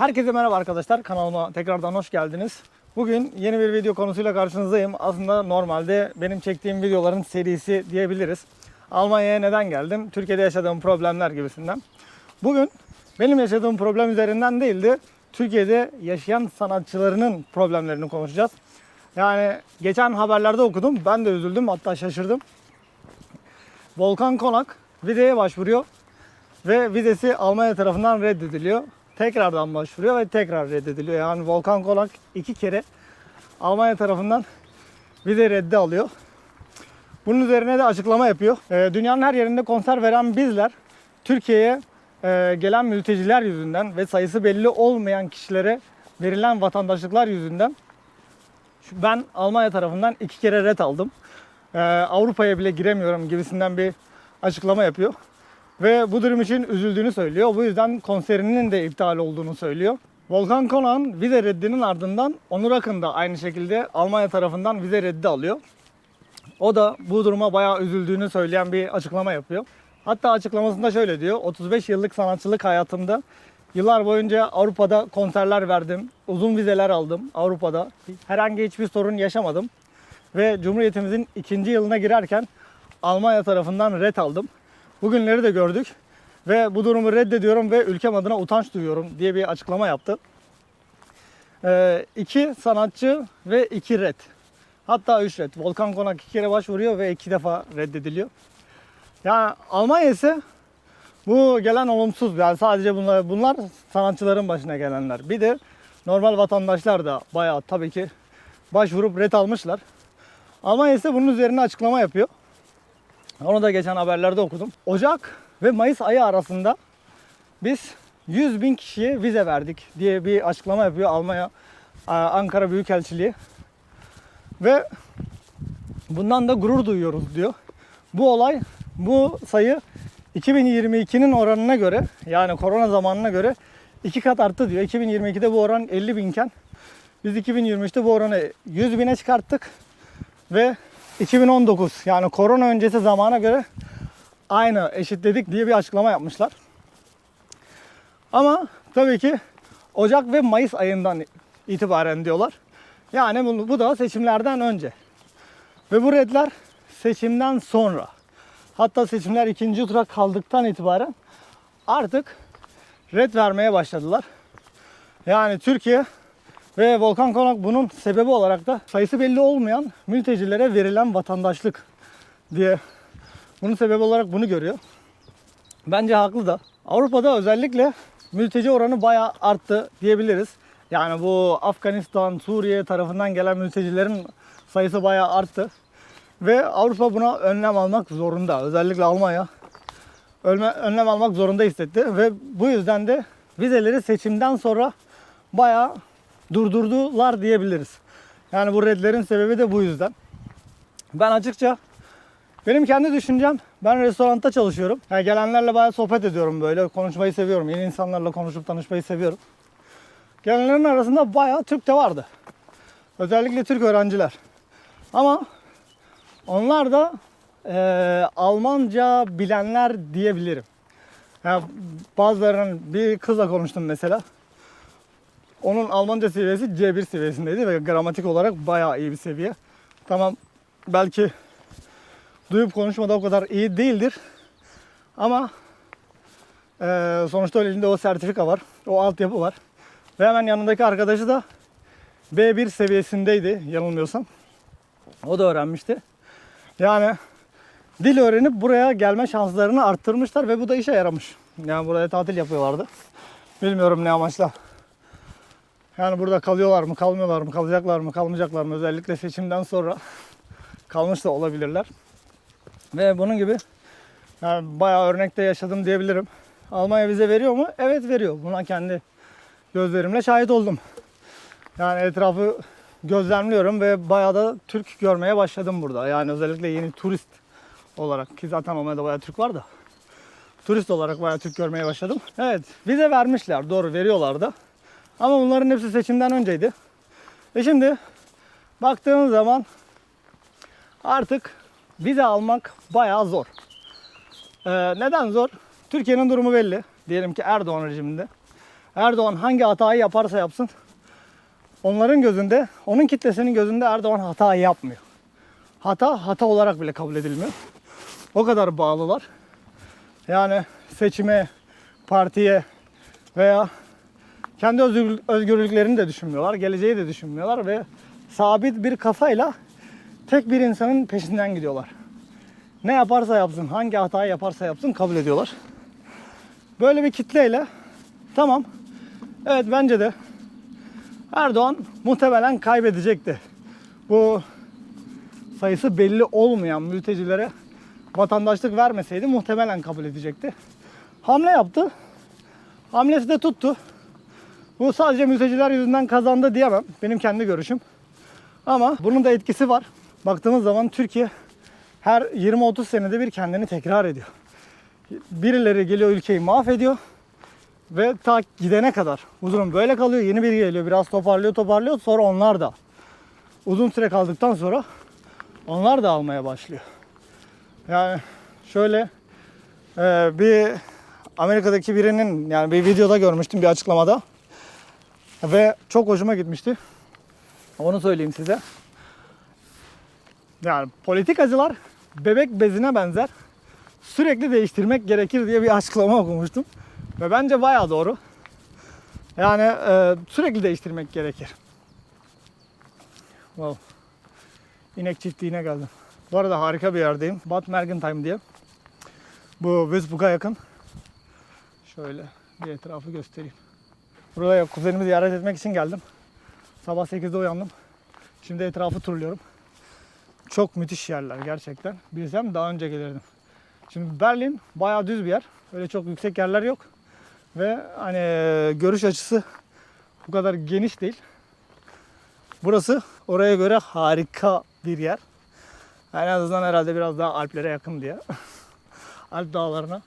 Herkese merhaba arkadaşlar. Kanalıma tekrardan hoş geldiniz. Bugün yeni bir video konusuyla karşınızdayım. Aslında normalde benim çektiğim videoların serisi diyebiliriz. Almanya'ya neden geldim? Türkiye'de yaşadığım problemler gibisinden. Bugün benim yaşadığım problem üzerinden değil de Türkiye'de yaşayan sanatçılarının problemlerini konuşacağız. Yani geçen haberlerde okudum. Ben de üzüldüm hatta şaşırdım. Volkan Konak vizeye başvuruyor ve vizesi Almanya tarafından reddediliyor. Tekrardan başvuruyor ve tekrar reddediliyor. Yani Volkan Konak iki kere Almanya tarafından vize reddi alıyor. Bunun üzerine de açıklama yapıyor. Ee, dünyanın her yerinde konser veren bizler Türkiye'ye e, gelen mülteciler yüzünden ve sayısı belli olmayan kişilere verilen vatandaşlıklar yüzünden ben Almanya tarafından iki kere red aldım. Ee, Avrupa'ya bile giremiyorum gibisinden bir açıklama yapıyor. Ve bu durum için üzüldüğünü söylüyor. Bu yüzden konserinin de iptal olduğunu söylüyor. Volkan Konak'ın vize reddinin ardından Onur Akın da aynı şekilde Almanya tarafından vize reddi alıyor. O da bu duruma bayağı üzüldüğünü söyleyen bir açıklama yapıyor. Hatta açıklamasında şöyle diyor. 35 yıllık sanatçılık hayatımda yıllar boyunca Avrupa'da konserler verdim. Uzun vizeler aldım Avrupa'da. Herhangi hiçbir sorun yaşamadım. Ve Cumhuriyetimizin ikinci yılına girerken Almanya tarafından red aldım. Bugünleri de gördük. Ve bu durumu reddediyorum ve ülkem adına utanç duyuyorum diye bir açıklama yaptı. Ee, iki sanatçı ve iki red. Hatta üç red. Volkan Konak iki kere başvuruyor ve iki defa reddediliyor. Yani Almanya ise bu gelen olumsuz. Yani sadece bunlar, bunlar sanatçıların başına gelenler. Bir de normal vatandaşlar da bayağı tabii ki başvurup red almışlar. Almanya ise bunun üzerine açıklama yapıyor. Onu da geçen haberlerde okudum. Ocak ve Mayıs ayı arasında biz 100 bin kişiye vize verdik diye bir açıklama yapıyor Almanya Ankara Büyükelçiliği. Ve bundan da gurur duyuyoruz diyor. Bu olay, bu sayı 2022'nin oranına göre yani korona zamanına göre iki kat arttı diyor. 2022'de bu oran 50 binken biz 2023'te bu oranı 100 bine çıkarttık ve 2019 yani korona öncesi zamana göre aynı eşitledik diye bir açıklama yapmışlar. Ama tabii ki Ocak ve Mayıs ayından itibaren diyorlar. Yani bu, bu da seçimlerden önce. Ve bu redler seçimden sonra. Hatta seçimler ikinci tura kaldıktan itibaren artık red vermeye başladılar. Yani Türkiye ve Volkan Konak bunun sebebi olarak da sayısı belli olmayan mültecilere verilen vatandaşlık diye bunun sebebi olarak bunu görüyor. Bence haklı da. Avrupa'da özellikle mülteci oranı bayağı arttı diyebiliriz. Yani bu Afganistan, Suriye tarafından gelen mültecilerin sayısı bayağı arttı. Ve Avrupa buna önlem almak zorunda. Özellikle Almanya ölme, önlem almak zorunda hissetti. Ve bu yüzden de vizeleri seçimden sonra bayağı durdurdular diyebiliriz. Yani bu redlerin sebebi de bu yüzden. Ben açıkça benim kendi düşüncem ben restoranda çalışıyorum. Yani gelenlerle bayağı sohbet ediyorum böyle. Konuşmayı seviyorum. Yeni insanlarla konuşup tanışmayı seviyorum. Gelenlerin arasında bayağı Türk de vardı. Özellikle Türk öğrenciler. Ama onlar da eee, Almanca bilenler diyebilirim. Yani bazılarının bir kızla konuştum mesela. Onun Almanca seviyesi C1 seviyesindeydi ve gramatik olarak bayağı iyi bir seviye. Tamam belki duyup konuşmada o kadar iyi değildir. Ama eee, sonuçta elinde o sertifika var. O altyapı var. Ve hemen yanındaki arkadaşı da B1 seviyesindeydi yanılmıyorsam. O da öğrenmişti. Yani dil öğrenip buraya gelme şanslarını arttırmışlar ve bu da işe yaramış. Yani buraya tatil yapıyorlardı. Bilmiyorum ne amaçla. Yani burada kalıyorlar mı, kalmıyorlar mı, kalacaklar mı, kalmayacaklar mı? Özellikle seçimden sonra kalmış da olabilirler. Ve bunun gibi yani bayağı örnekte yaşadım diyebilirim. Almanya vize veriyor mu? Evet veriyor. Buna kendi gözlerimle şahit oldum. Yani etrafı gözlemliyorum ve bayağı da Türk görmeye başladım burada. Yani özellikle yeni turist olarak ki zaten Almanya'da bayağı Türk var da. Turist olarak bayağı Türk görmeye başladım. Evet vize vermişler doğru veriyorlar da. Ama bunların hepsi seçimden önceydi. Ve şimdi baktığın zaman artık vize almak bayağı zor. Ee, neden zor? Türkiye'nin durumu belli. Diyelim ki Erdoğan rejiminde. Erdoğan hangi hatayı yaparsa yapsın onların gözünde, onun kitlesinin gözünde Erdoğan hata yapmıyor. Hata hata olarak bile kabul edilmiyor. O kadar bağlılar. Yani seçime, partiye veya kendi özgür- özgürlüklerini de düşünmüyorlar, geleceği de düşünmüyorlar ve sabit bir kafayla tek bir insanın peşinden gidiyorlar. Ne yaparsa yapsın, hangi hatayı yaparsa yapsın kabul ediyorlar. Böyle bir kitleyle tamam. Evet bence de Erdoğan muhtemelen kaybedecekti. Bu sayısı belli olmayan mültecilere vatandaşlık vermeseydi muhtemelen kabul edecekti. Hamle yaptı. Hamlesi de tuttu. Bu sadece mülteciler yüzünden kazandı diyemem. Benim kendi görüşüm. Ama bunun da etkisi var. Baktığımız zaman Türkiye her 20-30 senede bir kendini tekrar ediyor. Birileri geliyor ülkeyi mahvediyor. Ve ta gidene kadar durum böyle kalıyor. Yeni biri geliyor biraz toparlıyor toparlıyor. Sonra onlar da uzun süre kaldıktan sonra onlar da almaya başlıyor. Yani şöyle e, bir Amerika'daki birinin yani bir videoda görmüştüm bir açıklamada. Ve çok hoşuma gitmişti. Onu söyleyeyim size. Yani politikacılar bebek bezine benzer. Sürekli değiştirmek gerekir diye bir açıklama okumuştum. Ve bence bayağı doğru. Yani e, sürekli değiştirmek gerekir. Wow. İnek çiftliğine geldim. Bu arada harika bir yerdeyim. Bad Mergentheim diye. Bu Würzburg'a yakın. Şöyle bir etrafı göstereyim. Buraya kuzenimi ziyaret etmek için geldim. Sabah 8'de uyandım. Şimdi etrafı turluyorum. Çok müthiş yerler gerçekten. Bilsem daha önce gelirdim. Şimdi Berlin bayağı düz bir yer. Öyle çok yüksek yerler yok. Ve hani görüş açısı bu kadar geniş değil. Burası oraya göre harika bir yer. En azından herhalde biraz daha Alplere yakın diye. Alp dağlarına.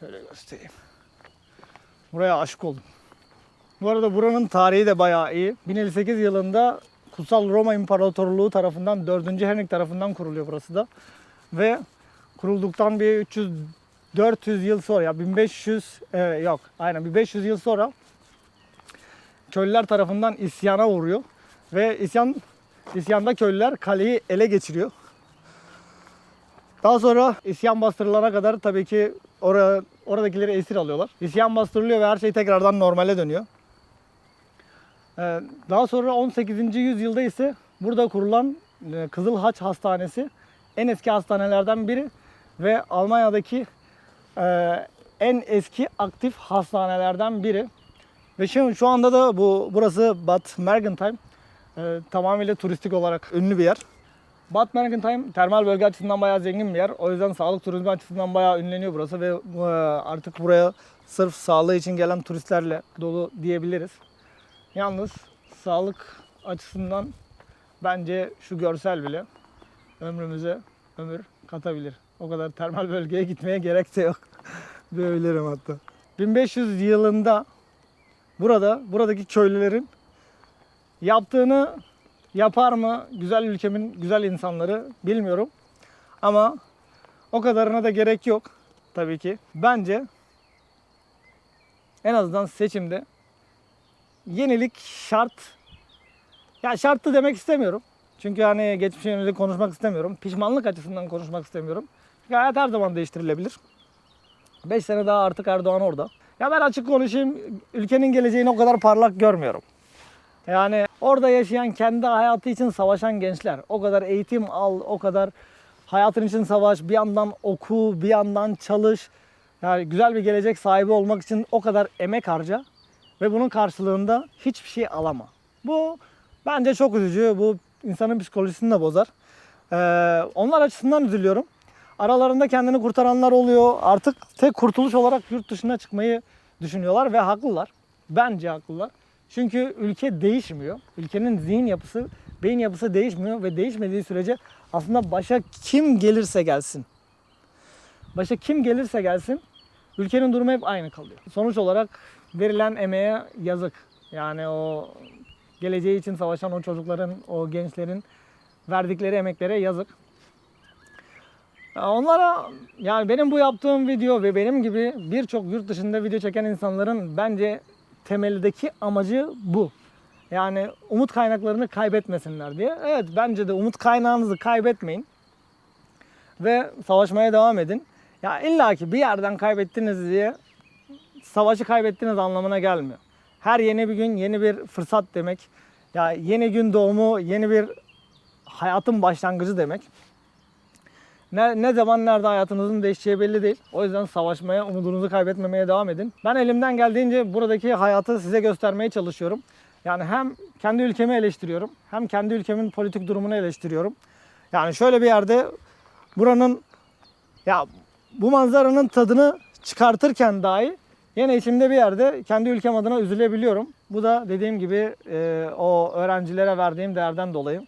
Şöyle göstereyim. Buraya aşık oldum. Bu arada buranın tarihi de bayağı iyi. 1058 yılında Kutsal Roma İmparatorluğu tarafından 4. Henrik tarafından kuruluyor burası da. Ve kurulduktan bir 300 400 yıl sonra ya 1500 e, yok aynen 1500 yıl sonra köylüler tarafından isyana uğruyor ve isyan isyanda köylüler kaleyi ele geçiriyor. Daha sonra isyan bastırılana kadar tabii ki oraya, oradakileri esir alıyorlar. İsyan bastırılıyor ve her şey tekrardan normale dönüyor. Ee, Daha sonra 18. yüzyılda ise burada kurulan e, Kızıl Haç Hastanesi en eski hastanelerden biri ve Almanya'daki e, en eski aktif hastanelerden biri. Ve şimdi şu anda da bu burası Bad Mergentheim. E, tamamıyla turistik olarak ünlü bir yer. Bad Mergentheim termal bölge açısından bayağı zengin bir yer. O yüzden sağlık turizmi açısından bayağı ünleniyor burası ve artık buraya sırf sağlığı için gelen turistlerle dolu diyebiliriz. Yalnız sağlık açısından bence şu görsel bile ömrümüze ömür katabilir. O kadar termal bölgeye gitmeye gerek de yok. Diyebilirim hatta. 1500 yılında burada buradaki köylülerin yaptığını yapar mı güzel ülkemin güzel insanları bilmiyorum. Ama o kadarına da gerek yok tabii ki. Bence en azından seçimde yenilik şart. Ya şarttı demek istemiyorum. Çünkü hani geçmişe yönelik konuşmak istemiyorum. Pişmanlık açısından konuşmak istemiyorum. Çünkü hayat her zaman değiştirilebilir. 5 sene daha artık Erdoğan orada. Ya ben açık konuşayım. Ülkenin geleceğini o kadar parlak görmüyorum. Yani orada yaşayan kendi hayatı için savaşan gençler. O kadar eğitim al, o kadar hayatın için savaş, bir yandan oku, bir yandan çalış. Yani güzel bir gelecek sahibi olmak için o kadar emek harca ve bunun karşılığında hiçbir şey alama. Bu bence çok üzücü. Bu insanın psikolojisini de bozar. Ee, onlar açısından üzülüyorum. Aralarında kendini kurtaranlar oluyor. Artık tek kurtuluş olarak yurt dışına çıkmayı düşünüyorlar ve haklılar. Bence haklılar. Çünkü ülke değişmiyor. Ülkenin zihin yapısı, beyin yapısı değişmiyor ve değişmediği sürece aslında başa kim gelirse gelsin. Başa kim gelirse gelsin ülkenin durumu hep aynı kalıyor. Sonuç olarak verilen emeğe yazık. Yani o geleceği için savaşan o çocukların, o gençlerin verdikleri emeklere yazık. Ya Onlara yani benim bu yaptığım video ve benim gibi birçok yurt dışında video çeken insanların bence temeldeki amacı bu. Yani umut kaynaklarını kaybetmesinler diye. Evet bence de umut kaynağınızı kaybetmeyin. Ve savaşmaya devam edin. Ya illaki bir yerden kaybettiniz diye savaşı kaybettiğiniz anlamına gelmiyor. Her yeni bir gün yeni bir fırsat demek. Ya yeni gün doğumu, yeni bir hayatın başlangıcı demek. Ne, ne zaman nerede hayatınızın değişeceği belli değil. O yüzden savaşmaya, umudunuzu kaybetmemeye devam edin. Ben elimden geldiğince buradaki hayatı size göstermeye çalışıyorum. Yani hem kendi ülkemi eleştiriyorum, hem kendi ülkemin politik durumunu eleştiriyorum. Yani şöyle bir yerde buranın ya bu manzaranın tadını çıkartırken dahi yine içimde bir yerde kendi ülkem adına üzülebiliyorum. Bu da dediğim gibi e, o öğrencilere verdiğim değerden dolayı,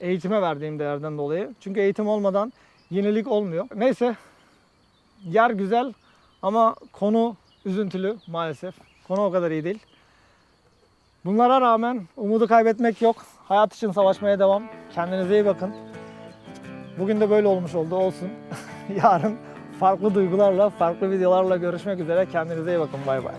eğitime verdiğim değerden dolayı. Çünkü eğitim olmadan yenilik olmuyor. Neyse yer güzel ama konu üzüntülü maalesef. Konu o kadar iyi değil. Bunlara rağmen umudu kaybetmek yok. Hayat için savaşmaya devam. Kendinize iyi bakın. Bugün de böyle olmuş oldu olsun. Yarın farklı duygularla, farklı videolarla görüşmek üzere. Kendinize iyi bakın. Bay bay.